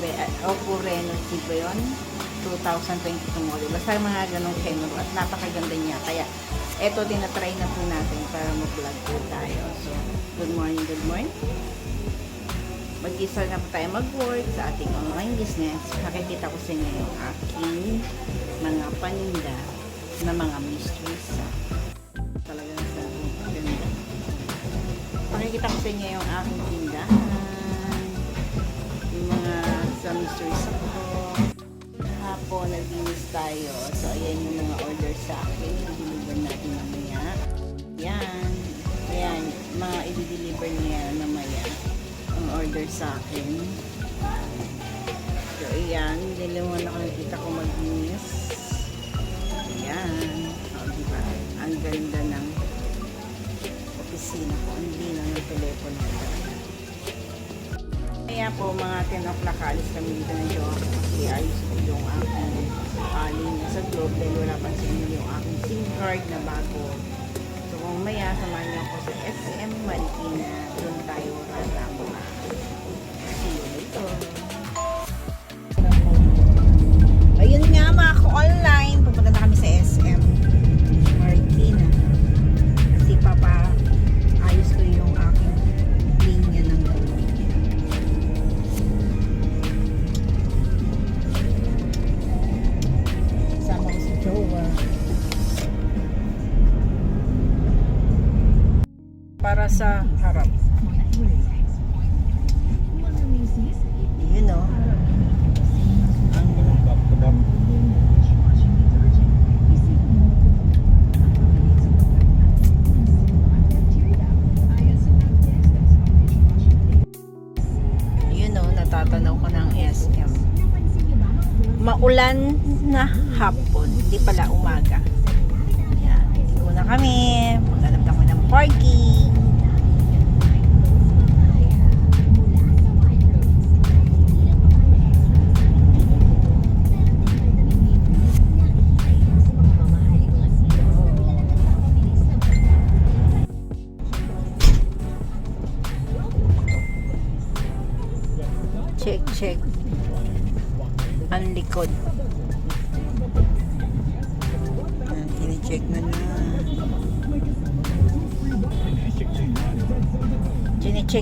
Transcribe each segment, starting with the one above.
7, uh, Oppo Reno 5 ba yun? 2022 model. Basta mga ganong camera at napakaganda niya. Kaya, eto tinatry na po natin para mag-vlog po tayo. So, good morning, good morning. Mag-isa na po tayo mag-work sa ating online business. Nakikita ko sa inyo yung aking mga paninda na mga mysteries. Talaga sa ganda. Pakikita ko sa inyo yung aking mysteries ako. Hapon, naglinis tayo. So, ayan yung mga order sa akin. I-deliver natin mamaya. Yan. Ayan. Mga i-deliver niya mamaya. Ang order sa akin. So, ayan. Diliwan ako nakita ko maglinis. Ayan. O, diba? Ang ganda ng opisina ko. Ang linaw ng telepono ko. Kaya po mga 10 o'clock alis kami dito ng job kasi ayos ko yung aking alin sa globe dahil wala pa sa inyo yung aking SIM card na bago. So kung maya samahan niyo ako sa SM Marikina, doon tayo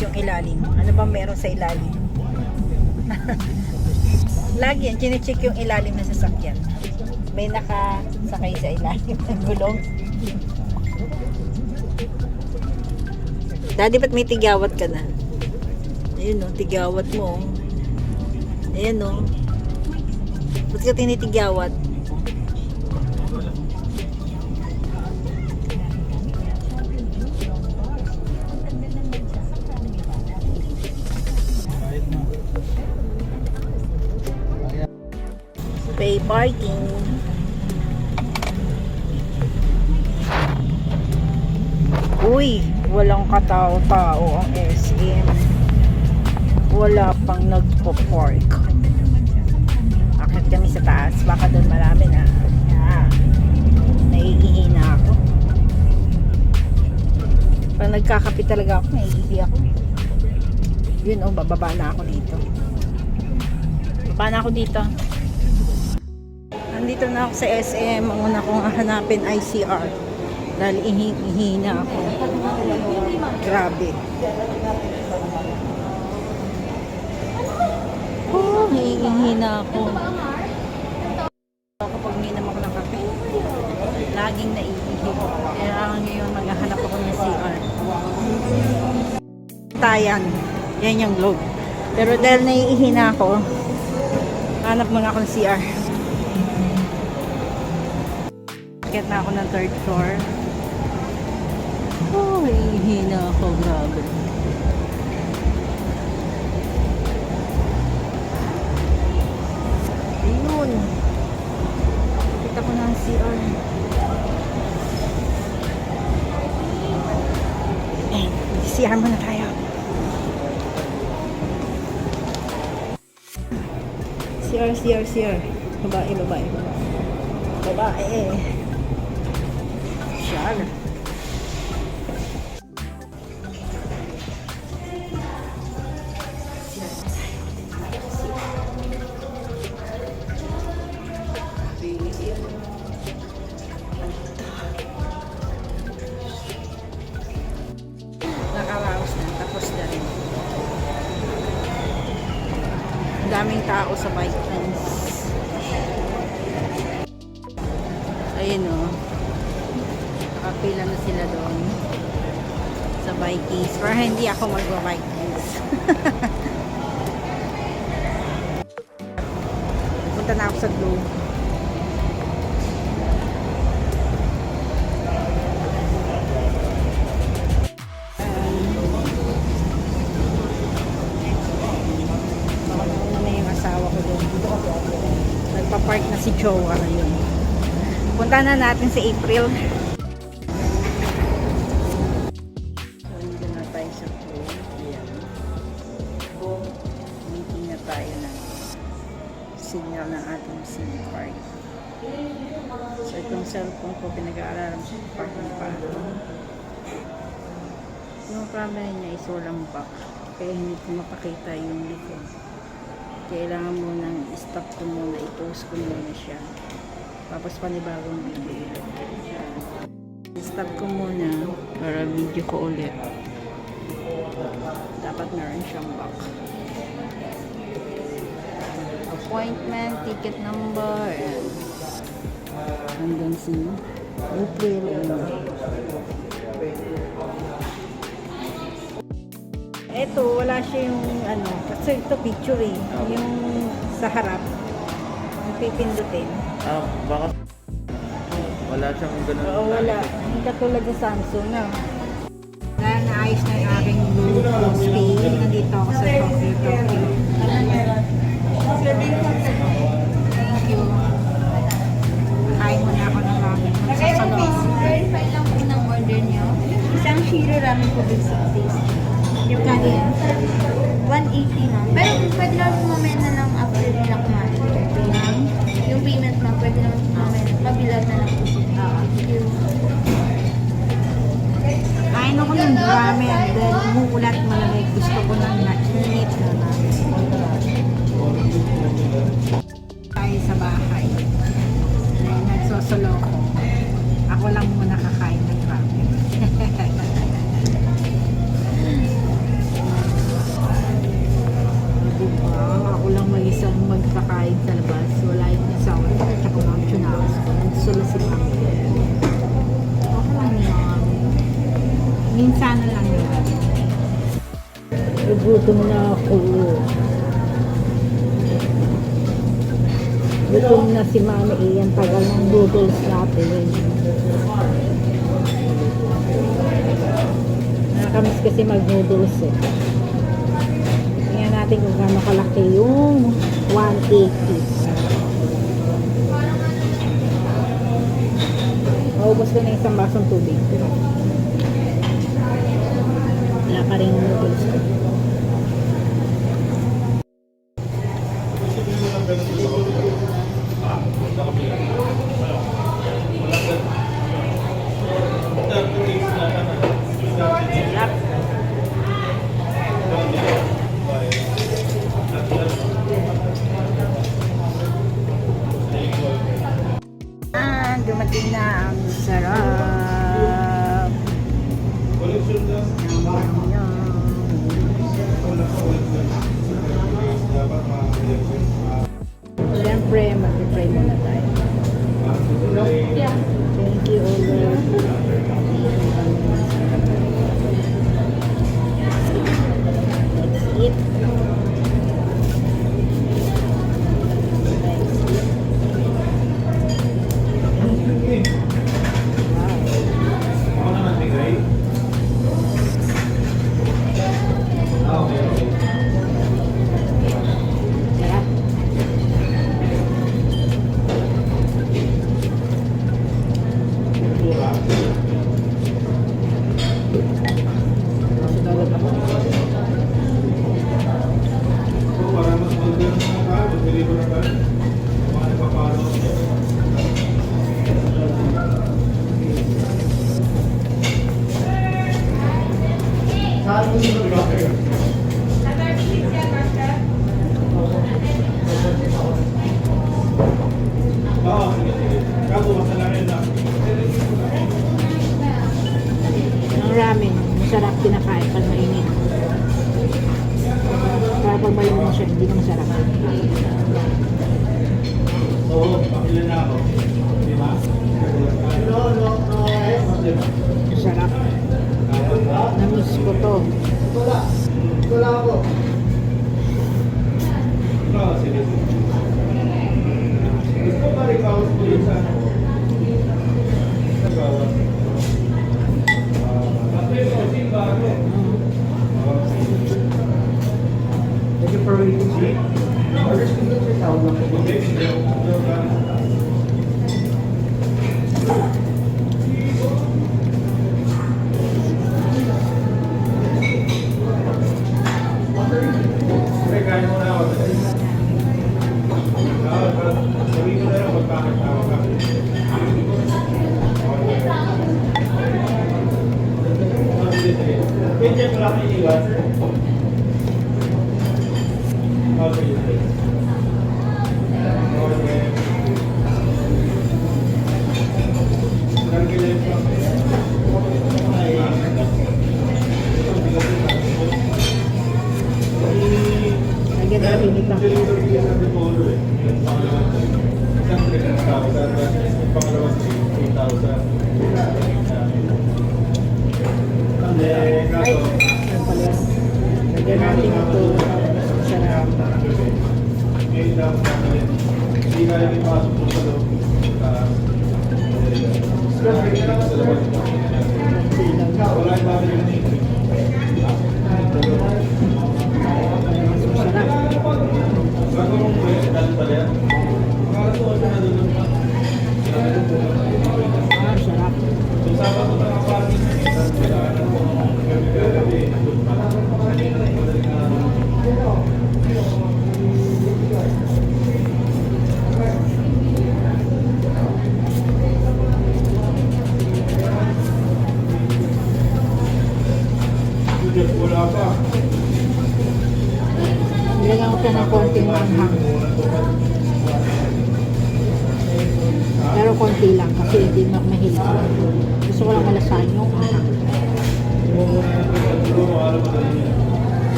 yung ilalim. Ano ba meron sa ilalim? Lagi yan, tine-check yung ilalim ng sasakyan. May nakasakay sa ilalim ng gulong. Daddy, ba't may tigawat ka na? Ayun no, tigawat mo. Ayan no. Ba't ka tinitigawat? Parking. Uy, walang katao-tao ang SM. Wala pang nagpo-park. Akit kami sa taas. Baka doon marami na. Yeah. Naiihi na ako. Pag nagkakape talaga ako, naiihi ako. Yun oh, bababa na ako dito. Baba na ako dito. Nandito na ako sa SM. Ang una kong hanapin ICR. Dahil ihi, ako. Grabe. Oh, naiihi na ako. Kapag minam ako ng kape, laging naiihi. Kaya ngayon maghahanap ako ng CR. Tayan. Yan yung globe. Pero dahil naiihi na ako, hanap muna ako ng CR. Akyat na ako ng third floor. Oh, ihi na ako. Grabe. Ayun. Kita ko ng CR. Eh, CR muna tayo. CR, CR, CR. Babae, babae, babae. Babae. Nakaraos na, tapos na rin. Daming tao sa lanes. Ayun o. Nakapila na sila doon. Sa Vikings. Pero hindi ako magwa-Vikings. Jowa ngayon. Punta na natin sa April. So, na tayo sa pool. Ayan. Meeting na tayo ng signal ng ating SIM card. So, itong cellphone ko, pinag-aaralan parking pa. Yung problem niya is walang back. Kaya hindi ko mapakita yung likod. Kailangan mo nang i-stop ko muna, i-post ko muna siya. Tapos panibagong video. I-stop ko muna para video ko ulit. Dapat meron siyang back. Appointment, ticket number, and hanggang si April. Ito, wala siya yung ano, kasi ito picture eh, yung sa harap, yung pipindutin. Ah, baka wala siyang ganun. Oo, wala. Hindi katulad sa Samsung na. Na naayos na yung aking Google Pay. Nandito ako sa. Thank you. Kain muna ako ng ramen. Sa salon. Verify lang po ng order niyo. Isang shiro ramen po with six days. Yung Kano yan? 180 ma'am. Pero pwede naman po mamaya na lang after nila kumain. Yung payment ma'am, pwede naman po mamaya. Pabilad na lang you. Kain ako ng ramen. Dahil umuulat malamig. Gusto ko ng na-init na ramen. Gugutom na ako. Gutom na si Mami Ian. Tagal ng noodles natin. Nakakamiss kasi mag-noodles eh. Tingnan natin kung gaano kalaki yung 180. Maubos ko na isang basong tubig. Wala pa rin noodles ko. pinakain. referring to the هذه الحياة Hindi kaya ipasok po sa loob. Wala yung bago yung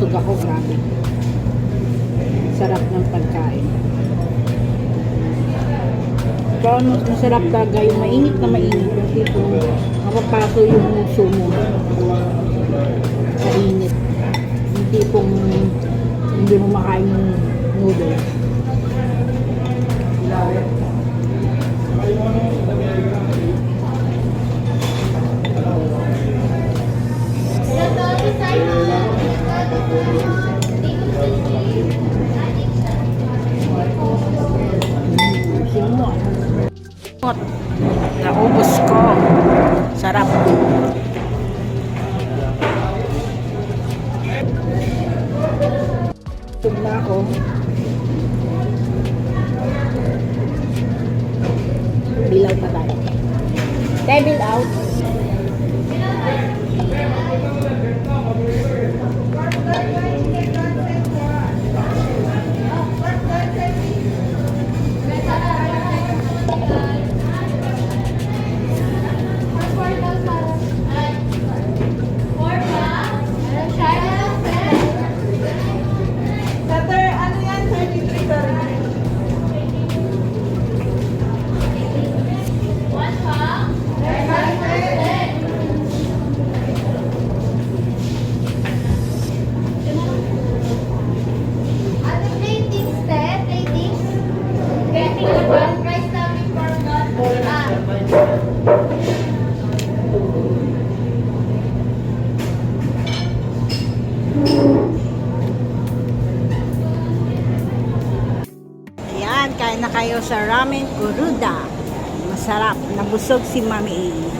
Busog ako, grabe. Sarap ng pagkain. Pero ano, mas masarap talaga yung mainit na mainit. Yung tipo, mapapaso yung muso mo. Sa init. Yung tipong hindi mo makain yung noodles. Love it. หมด sa Ramen Kuruda. Masarap. Nabusog si Mami A.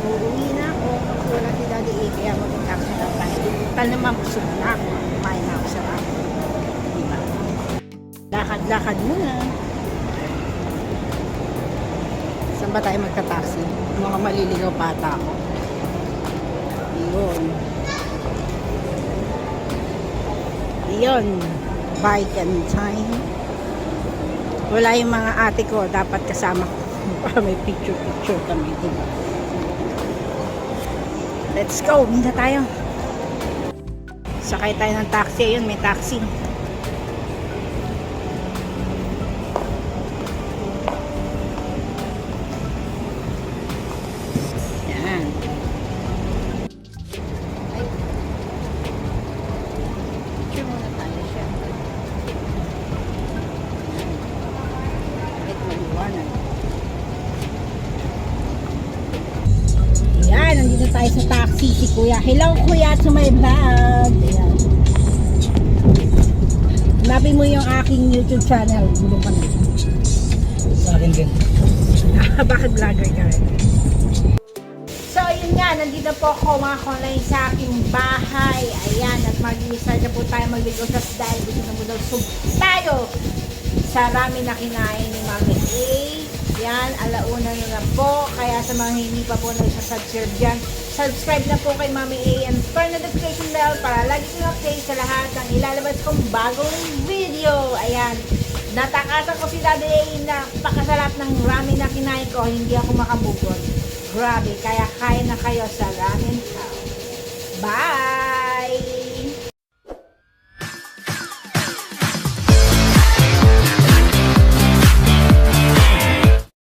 Uuwi na ako. Kasi wala si Daddy A. Kaya mag-taxi na tayo. Tal naman busog na ako. Kumain na ako sa ramen. Diba? Lakad-lakad muna. Saan ba tayo magta-taxi? Mga maliligaw pa ata ako. Yun. Yun. Bike and time. Wala yung mga ate ko. Dapat kasama ko. Para may picture-picture kami. Diba? Let's go. Minta tayo. Sakay tayo ng taxi. Ayun, may taxi. Sa taxi si Kuya. Hello Kuya to my vlog. Ayan. Hanapin mo yung aking YouTube channel. Gulo pa na. Sa akin din. Bakit vlogger ka rin? So, yun nga, nandito po ako mga kulay sa aking bahay. Ayan, at mag-start na po tayo magligo sa dahil gusto na mo daw sub tayo sa ramen na kinain ni Mami A. Yan, alauna na na po. Kaya sa mga hindi pa po nagsasubscribe dyan, subscribe na po kay Mami A and turn notification bell para lagi kong update sa lahat ng ilalabas kong bagong video. Ayan, natakasan ko si Daddy A na pakasarap ng ramen na kinain ko. Hindi ako makabukod. Grabe, kaya kain na kayo sa ramen house. Bye!